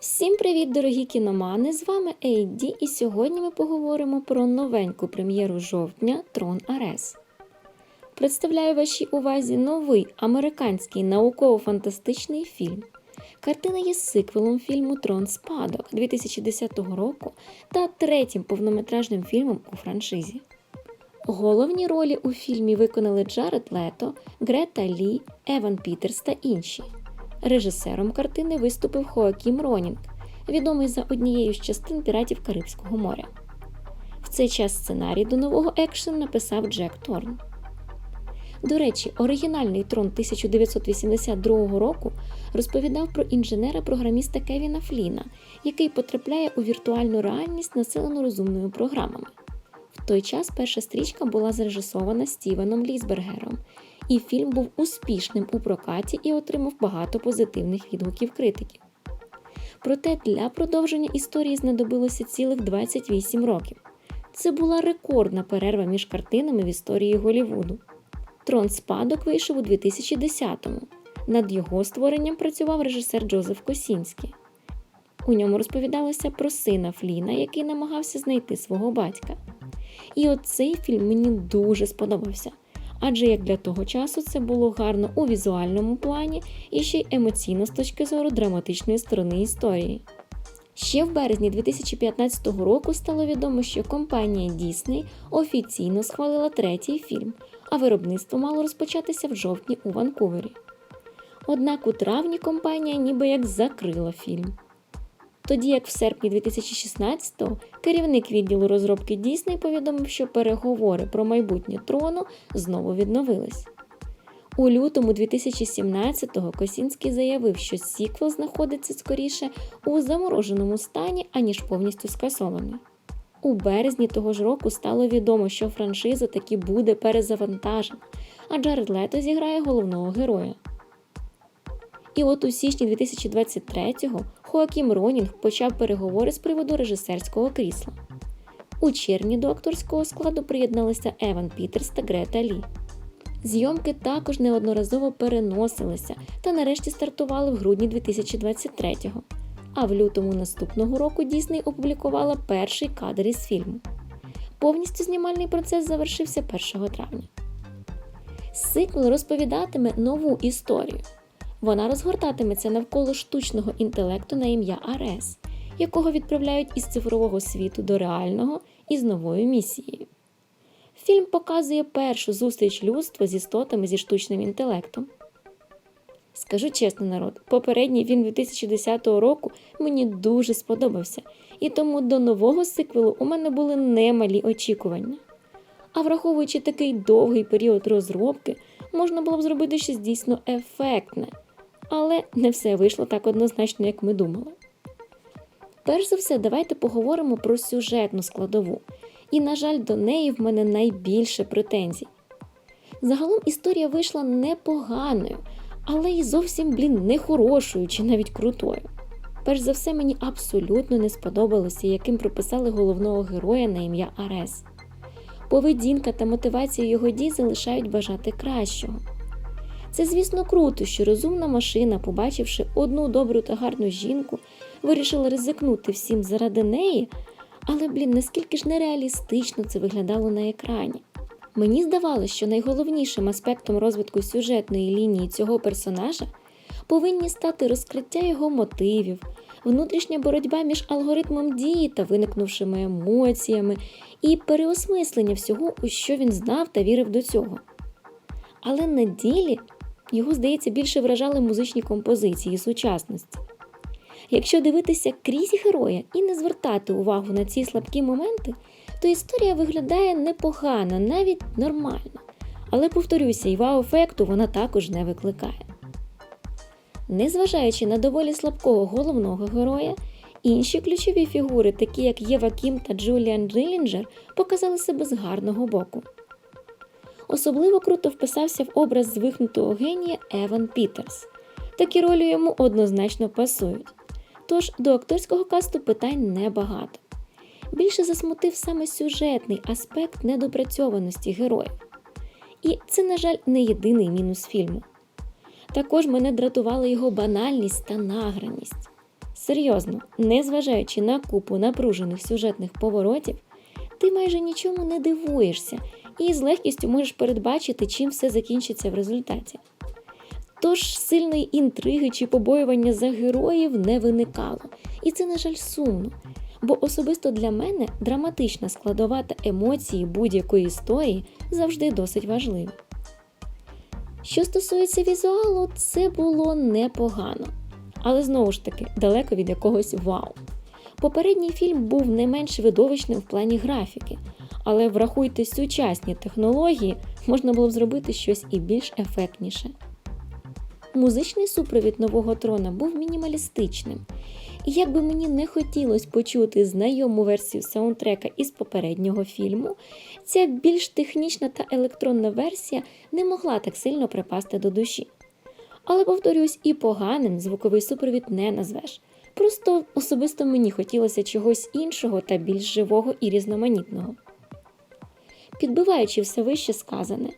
Всім привіт, дорогі кіномани! З вами Ейді, і сьогодні ми поговоримо про новеньку прем'єру жовтня Трон Арес. Представляю вашій увазі новий американський науково-фантастичний фільм. Картина є сиквелом фільму Трон Спадок 2010 року та третім повнометражним фільмом у франшизі. Головні ролі у фільмі виконали Джаред Лето, Грета Лі, Еван Пітерс та інші. Режисером картини виступив Хоакім Ронінг, відомий за однією з частин піратів Карибського моря. В цей час сценарій до нового екшену написав Джек Торн. До речі, оригінальний трон 1982 року розповідав про інженера-програміста Кевіна Фліна, який потрапляє у віртуальну реальність, населену розумними програмами. В той час перша стрічка була зрежисована Стівеном Лісбергером, і фільм був успішним у прокаті і отримав багато позитивних відгуків критиків. Проте для продовження історії знадобилося цілих 28 років. Це була рекордна перерва між картинами в історії Голівуду. Трон спадок вийшов у 2010-му. Над його створенням працював режисер Джозеф Косінський. У ньому розповідалося про сина Фліна, який намагався знайти свого батька. І от цей фільм мені дуже сподобався, адже як для того часу це було гарно у візуальному плані і ще й емоційно з точки зору драматичної сторони історії. Ще в березні 2015 року стало відомо, що компанія Disney офіційно схвалила третій фільм, а виробництво мало розпочатися в жовтні у Ванкувері. Однак у травні компанія ніби як закрила фільм. Тоді як в серпні 2016-го керівник відділу розробки Disney повідомив, що переговори про майбутнє трону знову відновились. У лютому 2017-го Косінський заявив, що сіквел знаходиться скоріше у замороженому стані, аніж повністю скасований. У березні того ж року стало відомо, що франшиза таки буде перезавантажена, а Джаред Лето зіграє головного героя. І от у січні 2023-го Хоакім Ронінг почав переговори з приводу режисерського крісла. У червні до акторського складу приєдналися Еван Пітерс та Грета Лі. Зйомки також неодноразово переносилися та нарешті стартували в грудні 2023-го. А в лютому наступного року Дісней опублікувала перший кадр із фільму. Повністю знімальний процес завершився 1 травня. Сиквел розповідатиме нову історію. Вона розгортатиметься навколо штучного інтелекту на ім'я Арес, якого відправляють із цифрового світу до реального із новою місією. Фільм показує першу зустріч людства з істотами зі штучним інтелектом. Скажу чесно, народ, попередній фільм 2010 року мені дуже сподобався, і тому до нового сиквелу у мене були немалі очікування. А враховуючи такий довгий період розробки, можна було б зробити щось дійсно ефектне, але не все вийшло так однозначно, як ми думали. Перш за все, давайте поговоримо про сюжетну складову, і, на жаль, до неї в мене найбільше претензій. Загалом історія вийшла непоганою, але й зовсім, блін, не хорошою чи навіть крутою. Перш за все, мені абсолютно не сподобалося, яким прописали головного героя на ім'я Арес. Поведінка та мотивація його дій залишають бажати кращого. Це, звісно, круто, що розумна машина, побачивши одну добру та гарну жінку, вирішила ризикнути всім заради неї, але, блін, наскільки ж нереалістично це виглядало на екрані. Мені здавалося, що найголовнішим аспектом розвитку сюжетної лінії цього персонажа повинні стати розкриття його мотивів, внутрішня боротьба між алгоритмом дії та виникнувшими емоціями, і переосмислення всього, у що він знав та вірив до цього. Але на ділі його, здається, більше вражали музичні композиції сучасності. Якщо дивитися крізь героя і не звертати увагу на ці слабкі моменти, то історія виглядає непогано, навіть нормально. Але повторюся, і вау-ефекту вона також не викликає. Незважаючи на доволі слабкого головного героя, інші ключові фігури, такі як Єва Кім та Джуліан Дрілінджер, показали себе з гарного боку. Особливо круто вписався в образ звихнутого генія Еван Пітерс. Такі ролі йому однозначно пасують. Тож до акторського касту питань небагато. Більше засмутив саме сюжетний аспект недопрацьованості героїв. І це, на жаль, не єдиний мінус фільму. Також мене дратувала його банальність та награність. серйозно, незважаючи на купу напружених сюжетних поворотів, ти майже нічому не дивуєшся і з легкістю можеш передбачити, чим все закінчиться в результаті. Тож сильної інтриги чи побоювання за героїв не виникало, і це, на жаль, сумно. Бо особисто для мене драматична складова та емоції будь-якої історії завжди досить важливі. Що стосується візуалу, це було непогано, але знову ж таки далеко від якогось вау. Попередній фільм був не менш видовищним в плані графіки, але врахуйте сучасні технології, можна було б зробити щось і більш ефектніше. Музичний супровід нового трона був мінімалістичним, і як би мені не хотілося почути знайому версію саундтрека із попереднього фільму, ця більш технічна та електронна версія не могла так сильно припасти до душі. Але повторюсь, і поганим звуковий супровід не назвеш. Просто особисто мені хотілося чогось іншого та більш живого і різноманітного. Підбиваючи все вище сказане,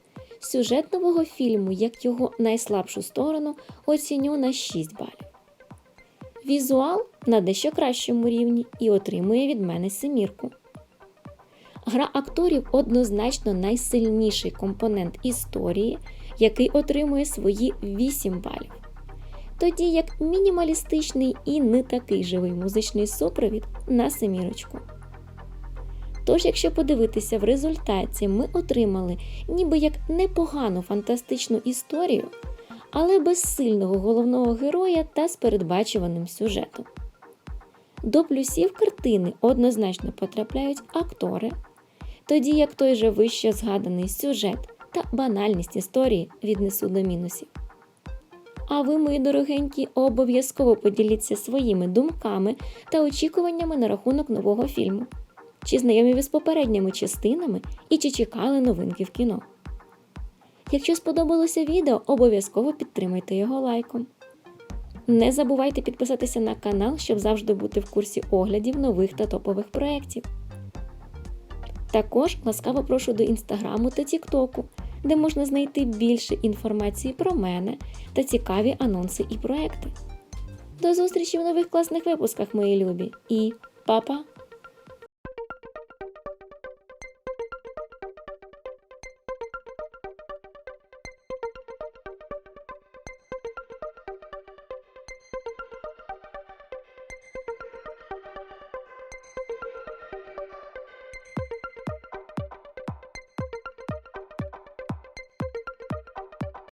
сюжет нового фільму, як його найслабшу сторону, оціню на 6 балів. Візуал на дещо кращому рівні і отримує від мене семірку. Гра акторів однозначно найсильніший компонент історії, який отримує свої 8 балів. Тоді як мінімалістичний і не такий живий музичний супровід на семірочку. Тож, якщо подивитися в результаті, ми отримали ніби як непогану фантастичну історію, але без сильного головного героя та з передбачуваним сюжетом. До плюсів картини однозначно потрапляють актори, тоді як той же вище згаданий сюжет та банальність історії віднесу до мінусів. А ви, мої дорогенькі, обов'язково поділіться своїми думками та очікуваннями на рахунок нового фільму. Чи знайомі ви з попередніми частинами і чи чекали новинки в кіно? Якщо сподобалося відео, обов'язково підтримайте його лайком. Не забувайте підписатися на канал, щоб завжди бути в курсі оглядів нових та топових проєктів. Також ласкаво прошу до інстаграму та тіктоку, де можна знайти більше інформації про мене та цікаві анонси і проекти. До зустрічі в нових класних випусках, мої любі, і па-па!